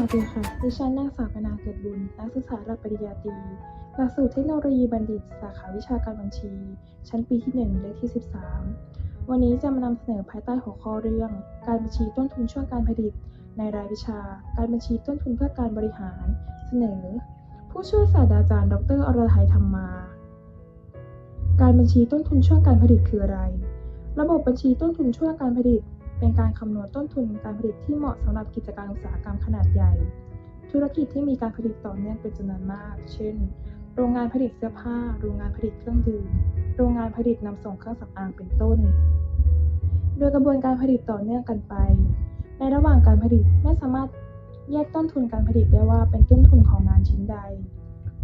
วัสดีค่ะ ดิฉันนางสาวกนาเกิดบุญ นักศึกษาระดับปริญญาตรี หลักสูตรเทคโนโลยีบัณฑิต สาขาวิชาการบัญชี ชั้นปีที่ 1 เลขที่ 13 วันนี้จะมานำเสนอภายใต้หัวข้อเรื่อง การบัญชีต้นทุนช่วงการผลิต ในรายวิชา การบัญชีต้นทุนเพื่อการบริหาร เสนอ ผู้ช่วยศาสตราจารย์ ดร อรไทยธรรมมา การบัญชีต้นทุนช่วงการผลิตคืออะไร ระบบบัญชีต้นทุนช่วงการผลิต เป็นการคำนวณต้นทุนการผลิตที่เหมาะสำหรับกิจการอุตสาหกรรมขนาดใหญ่ ธุรกิจที่มีการผลิตต่อเนื่องเป็นจำนวนมาก เช่น โรงงานผลิตเสื้อผ้า โรงงานผลิตเครื่องดื่ม โรงงานผลิตนำส่งเครื่องสำอางเป็นต้น โดยกระบวนการผลิตต่อเนื่องกันไป ในระหว่างการผลิตไม่สามารถแยกต้นทุนการผลิตได้ว่าเป็นต้นทุนของงานชิ้นใด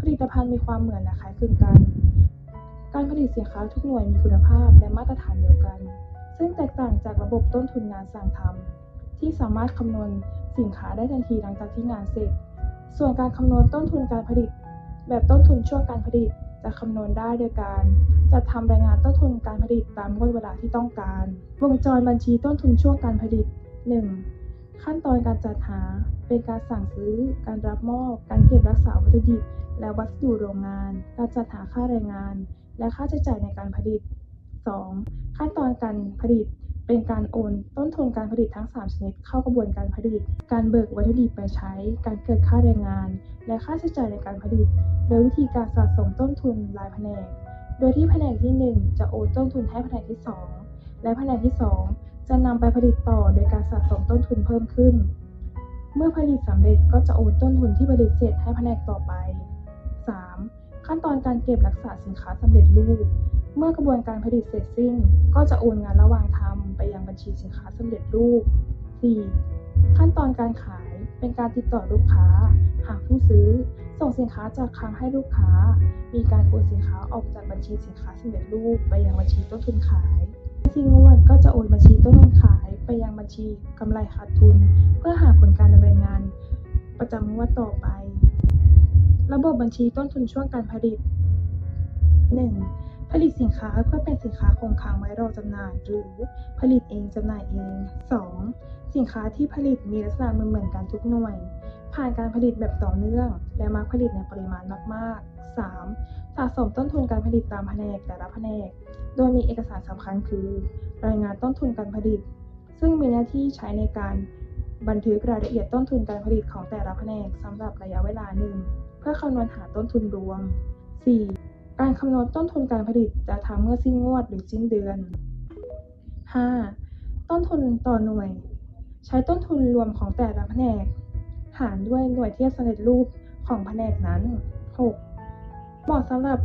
ผลิตภัณฑ์มีความเหมือนและคล้ายคลึงกัน การผลิตสินค้าทุกหน่วยมีคุณภาพและมาตรฐานเดียวกัน ซึ่งแตกต่างจากระบบต้นทุนงานสั่งทำที่สามารถคำนวณสินค้าได้ทันทีหลังจากที่งานเสร็จ ส่วนการคำนวณต้นทุนการผลิต แบบต้นทุนช่วงการผลิตจะคำนวณได้โดยการ จัดทำรายงานต้นทุนการผลิตตามงวดเวลาที่ต้องการ วงจรบัญชีต้นทุนช่วงการผลิต 1. ขั้นตอนการจัดหาเป็นการสั่งซื้อ การรับมอบ การเก็บรักษาวัตถุดิบ และวัสดุโรงงาน การจัดหาค่าแรงงาน และค่าใช้จ่ายในการผลิต 2. ขั้นตอนการผลิตเป็นการโอนต้นทุนการผลิตทั้ง 3 ชนิด เข้ากระบวนการผลิต การเบิกวัตถุดิบไปใช้ การเกิดค่าแรงงาน และค่าใช้จ่ายในการผลิต โดยวิธีการสะสมต้นทุนรายแผนก โดยที่แผนกที่ 1 จะโอนต้นทุนให้แผนกที่ 2 และแผนกที่ 2 จะนำไปผลิตต่อโดยการสะสมต้นทุนเพิ่มขึ้น เมื่อผลิตสำเร็จก็จะโอนต้นทุนที่ผลิตเสร็จให้แผนกต่อไป 3. ขั้นตอนการเก็บรักษาสินค้าสำเร็จรูป เมื่อกระบวนการผลิตเสร็จสิ้น ก็จะโอนงานระหว่างทำไปยังบัญชีสินค้าสำเร็จรูป 4. ขั้นตอนการขายเป็นการติดต่อลูกค้า หากผู้ซื้อ ส่งสินค้าจากคลังให้ลูกค้า มีการโอนสินค้าออกจากบัญชีสินค้าสำเร็จรูป ไปยังบัญชีต้นทุนขายที่งวดก็จะโอนบัญชีต้นทุนขายไปยังบัญชีกำไรขาดทุน เพื่อหาผลการดำเนินงาน ประจำงวดต่อไป ระบบบัญชีต้นทุนช่วงการผลิต 1. ผลิตสินค้าเพื่อเป็นสินค้าคงค้างไว้รอจำหน่าย หรือผลิตเองจำหน่ายเอง 2. สินค้าที่ผลิตมีลักษณะเหมือนกันทุกหน่วย ผ่านการผลิตแบบต่อเนื่อง และมักผลิตในปริมาณมากๆ 3. สะสมต้นทุนการผลิตตามแผนกแต่ละแผนก โดยมีเอกสารสำคัญคือ รายงานต้นทุนการผลิต ซึ่งมีหน้าที่ใช้ในการบันทึกรายละเอียดต้นทุนการผลิตของแต่ละแผนกสำหรับระยะเวลาหนึ่ง เพื่อคำนวณหาต้นทุนรวม 4. การคำนวณต้นทุนการผลิตจะทำเมื่อสิ้นงวดหรือสิ้นเดือน 5. ต้นทุนต่อหน่วย ใช้ต้นทุนรวมของแต่ละแผนก หารด้วยหน่วยเทียบสำเร็จรูปของแผนกนั้น 6. เหมาะสำหรับ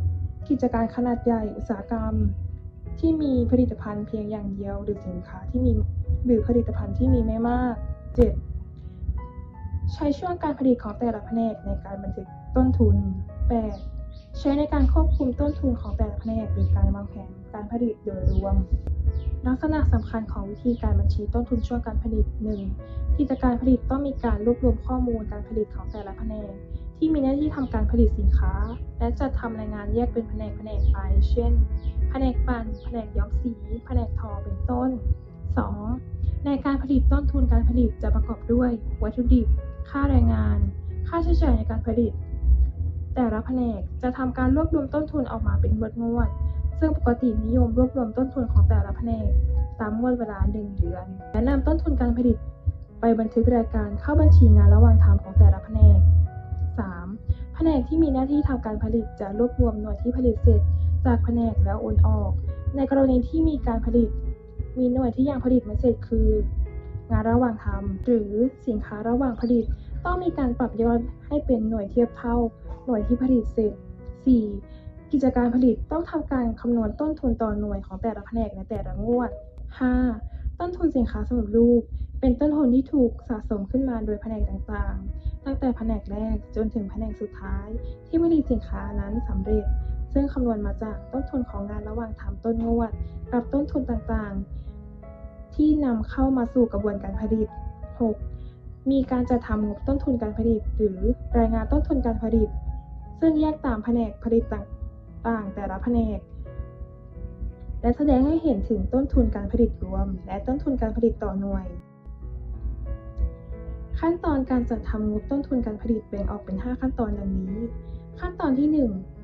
กิจการขนาดใหญ่อุตสาหกรรม ที่มีผลิตภัณฑ์เพียงอย่างเดียว หรือสินค้าที่มีหรือผลิตภัณฑ์ที่มีไม่มาก 7. ใช้ช่วงการผลิตของแต่ละแผนกในการบันทึกต้นทุน 8. ใช้ในการควบคุมต้นทุนของแต่ละแผนกหรือการวางแผนการผลิตโดยรวม ลักษณะสำคัญของวิธีการบัญชีต้นทุนช่วงการผลิต 1. กิจการผลิตต้องมีการรวบรวมข้อมูลการผลิตของแต่ละแผนก ที่มีหน้าที่ทำการผลิตสินค้า และจัดทำรายงานแยกเป็นแผนกแผนกไปเช่น แผนกปั่นแผนกย้อมสีแผนกทอเป็นต้น 2. ในการผลิตต้นทุนการผลิตจะประกอบด้วย วัตถุดิบ ค่าแรงงาน ค่าใช้จ่ายในการผลิต แต่ละแผนกจะทำการรวบรวมต้นทุนออกมาเป็นงวดงวด ซึ่งปกตินิยมรวบรวมต้นทุนของแต่ละแผนกตามงวดเวลา 1 เดือน และนำต้นทุนการผลิต ไปบันทึกรายการเข้าบัญชีงานระหว่างทำของแต่ละแผนก 3. แผนกที่มีหน้าที่ทำการผลิตจะรวบรวมหน่วยที่ผลิตเสร็จ จากแผนกแล้วโอนออก ในกรณีที่มีการผลิต มีหน่วยที่ยังผลิตไม่เสร็จคือ งานระหว่างทำหรือสินค้าระหว่างผลิต ต้องมีการปรับยอดให้เป็นหน่วยเทียบเท่า หน่วยที่ผลิตเสร็จ 4. กิจการผลิตต้องทำการคำนวณต้นทุนต่อหน่วยของแต่ละแผนกในแต่ละงวด 5. ต้นทุนสินค้าสำเร็จรูป เป็นต้นทุนที่ถูกสะสมขึ้นมาโดยแผนกต่างๆ ตั้งแต่แผนกแรกจนถึงแผนกสุดท้าย ที่ผลิตสินค้านั้นสำเร็จ ซึ่งคำนวณมาจากต้นทุนของงานระหว่างทำต้นงวด กับต้นทุนต่างๆ ที่นำเข้ามาสู่กระบวนการผลิต 6. มีการจัดทำงบต้นทุนการผลิต หรือรายงานต้นทุนการผลิต ซึ่งแยกตามแผนกผลิตต่างๆแต่ละแผนก และแสดงให้เห็นถึงต้นทุนการผลิตรวม และต้นทุนการผลิตต่อหน่วย ขั้นตอนการจัดทำงบต้นทุนการผลิตแบ่งออกเป็น 5 ขั้นตอนดังนี้ ขั้นตอนที่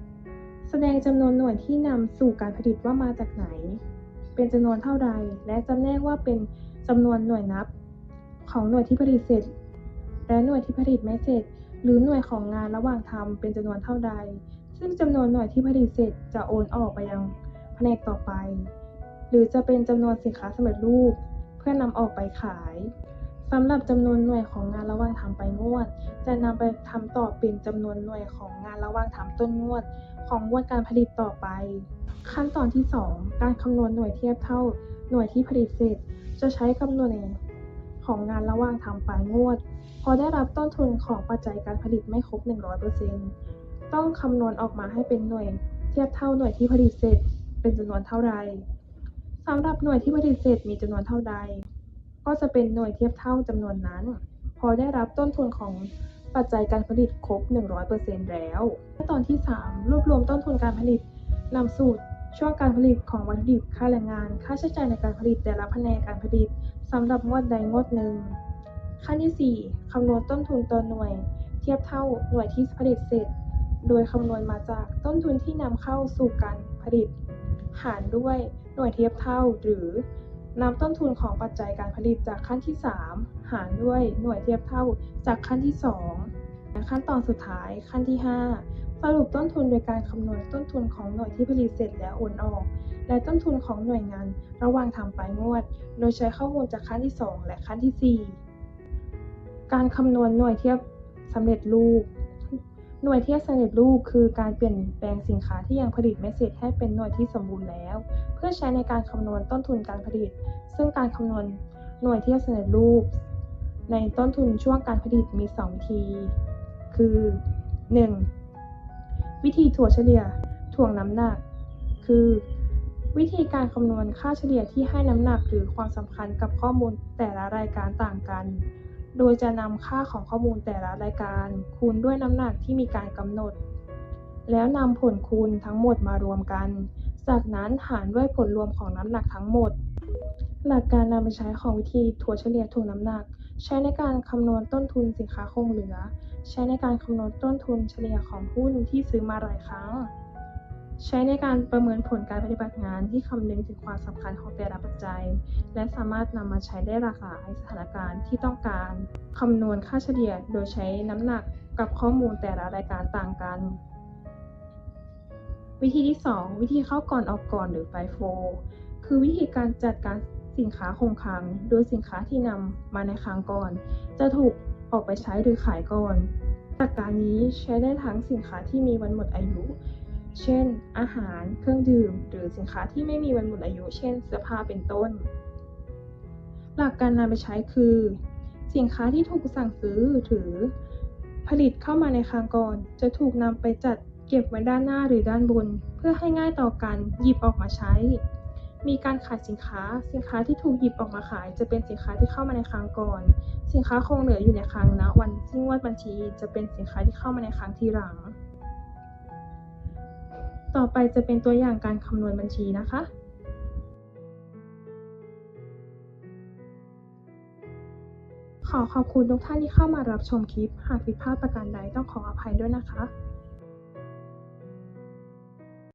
1 แสดงจำนวนหน่วยที่นำสู่การผลิตว่ามาจากไหน เป็นจำนวนเท่าใด และจำแนกว่าเป็นจำนวนหน่วยนับ ของหน่วยที่ผลิตเสร็จ และหน่วยที่ผลิตไม่เสร็จ หรือหน่วยของงานระหว่างทำเป็นจำนวนเท่าใด ซึ่งจำนวนหน่วยที่ผลิตเสร็จจะโอนออกไปยังแผนกต่อไป หรือจะเป็นจำนวนสินค้าสำเร็จรูป เพื่อนำออกไปขายสำหรับจำนวนหน่วยของงานระหว่างทำไปงวด จะนำไปทำต่อเป็นจำนวนหน่วยของงานระหว่างทำต้นงวด ของงวดการผลิตต่อไป ขั้นตอนที่ 2 การคำนวณหน่วยเทียบเท่า หน่วยที่ผลิตเสร็จ จะใช้คำนวณของงานระหว่างทำปลายงวด พอได้รับต้นทุนของปัจจัยการผลิตไม่ครบ 100%ต้องคำนวณออกมาให้เป็นหน่วย เทียบเท่าหน่วยที่ผลิตเสร็จ เป็นจำนวนเท่าใดสำหรับหน่วยที่ผลิตเสร็จมีจำนวนเท่าใด ก็จะเป็นหน่วยเทียบเท่าจำนวนนั้น พอได้รับต้นทุนของปัจจัยการผลิตครบ 100%แล้วขั้นตอนที่ 3 รวบรวมต้นทุนการผลิตนำสูตรช่วงการผลิตของวัตถุดิบ ค่าแรงงาน ค่าใช้จ่ายในการผลิตแต่ละแผนกการผลิตสำหรับงวดใดงวดหนึ่ง ขั้นที่ 4 คำนวณต้นทุนต่อหน่วย เทียบเท่าหน่วยที่ผลิตเสร็จ โดยคำนวณมาจากต้นทุนที่นำเข้าสู่การผลิต หารด้วยหน่วยเทียบเท่าหรือนำต้นทุนของปัจจัยการผลิตจากขั้นที่ 3 หารด้วยหน่วยเทียบเท่าจากขั้นที่ 2 และขั้นตอนสุดท้ายขั้นที่ 5 สรุปต้นทุนโดยการคำนวณต้นทุนของหน่วยที่ผลิตเสร็จแล้วโอนออก และต้นทุนของหน่วยงานระหว่างทำปลายงวด โดยใช้ข้อมูลจากขั้นที่ 2 และขั้นที่ 4 การคำนวณหน่วยเทียบสำเร็จรูป หน่วยเทียบสำเร็จรูปคือการเปลี่ยนแปลงสินค้าที่ยังผลิตไม่เสร็จให้เป็นหน่วยที่สมบูรณ์แล้ว เพื่อใช้ในการคำนวณต้นทุนการผลิต ซึ่งการคำนวณหน่วยเทียบสำเร็จรูป ในต้นทุนช่วงการผลิตมี 2 วิธี คือ 1. วิธีถั่วเฉลี่ยถ่วงน้ำหนัก คือ วิธีการคำนวณค่าเฉลี่ยที่ให้น้ำหนักหรือความสำคัญกับข้อมูลแต่ละรายการต่างกัน โดยจะนำค่าของข้อมูลแต่ละรายการ คูณด้วยน้ำหนักที่มีการกำหนด แล้วนำผลคูณทั้งหมดมารวมกัน จากนั้นหารด้วยผลรวมของน้ำหนักทั้งหมด หลักการนำไปใช้ของวิธีถั่วเฉลี่ยถ่วงน้ำหนัก ใช้ในการคำนวณต้นทุนสินค้าคงเหลือ ใช้ในการคำนวณต้นทุนเฉลี่ยของหุ้นที่ซื้อมาหลายครั้ง ใช้ในการประเมินผลการปฏิบัติงานที่คำนึงถึงความสำคัญของแต่ละปัจจัย และสามารถนำมาใช้ได้หลากหลายสถานการณ์ที่ต้องการคำนวณค่าเฉลี่ยโดยใช้น้ำหนักกับข้อมูลแต่ละรายการต่างกัน วิธีที่ 2 วิธีเข้าก่อนออกก่อนหรือ FIFO คือวิธีการจัดการสินค้าคงคลัง โดยสินค้าที่นำมาในคลังก่อน จะถูกออกไปใช้หรือขายก่อนหลักการนี้ใช้ได้ทั้งสินค้าที่มีวันหมดอายุ เช่น อาหาร เครื่องดื่ม หรือสินค้าที่ไม่มีวันหมดอายุ เช่น เสื้อผ้าเป็นต้น หลักการนำไปใช้คือ สินค้าที่ถูกสั่งซื้อหรือผลิตเข้ามาในคลังก่อน จะถูกนำไปจัดเก็บไว้ด้านหน้าหรือด้านบน เพื่อให้ง่ายต่อการหยิบออกมาใช้ มีการขายสินค้า สินค้าที่ถูกหยิบออกมาขาย จะเป็นสินค้าที่เข้ามาในคลังก่อน สินค้าคงเหลืออยู่ในคลังณวันที่งวดบัญชีจะเป็นสินค้าที่เข้ามาในคลังทีหลัง ต่อไปจะเป็นตัวอย่างการคำนวณบัญชีนะคะขอขอบคุณทุกท่านที่เข้ามารับชมคลิป หากผิดพลาดประการใดต้องขออภัยด้วยนะคะ